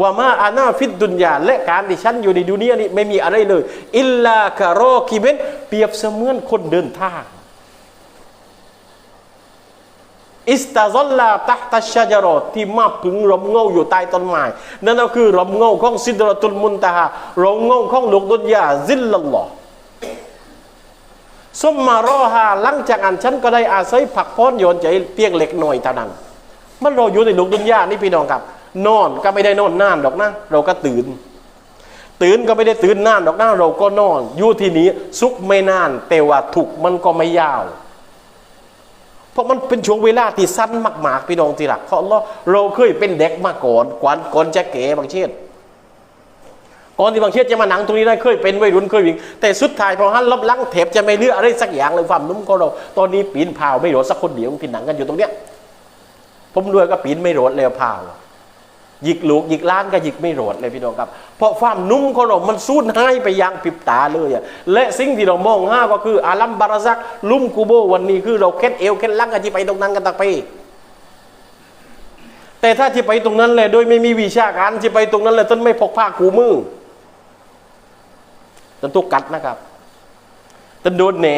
ว่ามาอานาฟิดดุนยาและการที่ฉันอยู่ในดุนยานี้ไม่มีอะไรเลย อิลลากะรอกิเบนเปรียบเสมือนคนเดินทางอิสตาซอลลาตัตชาจารอที่มาพึงร่มเงาอยู่ใต้ต้นไม้นั่นก็คือร่มเงาของซิดรตุลมุนตาฮาร่มเงาของโลกดุนยาซิลลัลลอฮ์ซุมมารอฮาหลังจากอันฉันก็ได้อาศัยผักพ้อนโยนใจเพียงเล็กหน่อยเท่านั้นมันเราอยู่ในโลกดุนยานี่พี่น้องครับ นอนก็ไม่ได้นอนนานดอกนะเราก็ตื่น ตื่นก็ไม่ได้ตื่นนานดอกนะเราก็นอนอยู่ที่นี้สุขไม่นาน แต่ว่าถูกมันก็ไม่ยาว เพราะมันเป็นช่วงเวลาที่สั้นมากๆพี่น้องที่รักเพราะเราเราเคยเป็นเด็กมาก่อนก่อนก่อนจะเก๋บางเช่นก่อนที่บางเช่นจะมาหนังตรงนี้ได้เคยเป็นวัยรุ่นเคยวิ่งแต่สุดท้ายพอฮันรับลังเทปจะไม่เลือกอะไรสักอย่างเลยความนุ่มของเรา ตอนนี้ปีนพาวไม่โดดสักคนเดียวที่หนังกันอยู่ตรงเนี้ยผมด้วยก็ปีนไม่โดดเลยพาว หยิกลูกหยิกล้านก็หยิกไม่โดดเลยพี่น้องครับ เพราะความนุ่มของเรา มันสูญให้ไปอย่างพริบตาเลยอะและสิ่งที่เรามองห้าก็คืออาลัมบาราซักลุ่มกูโบวันนี้คือเราเค็ดเอวเค็ดลังกันที่ไปตรงนั้นกันตักไป แต่ถ้าที่ไปตรงนั้นเลยโดยไม่มีวิชาการที่ไปตรงนั้นเลยต้นไม่พกผ้ากูมือต้นตุกกัดนะครับต้นโดนแหน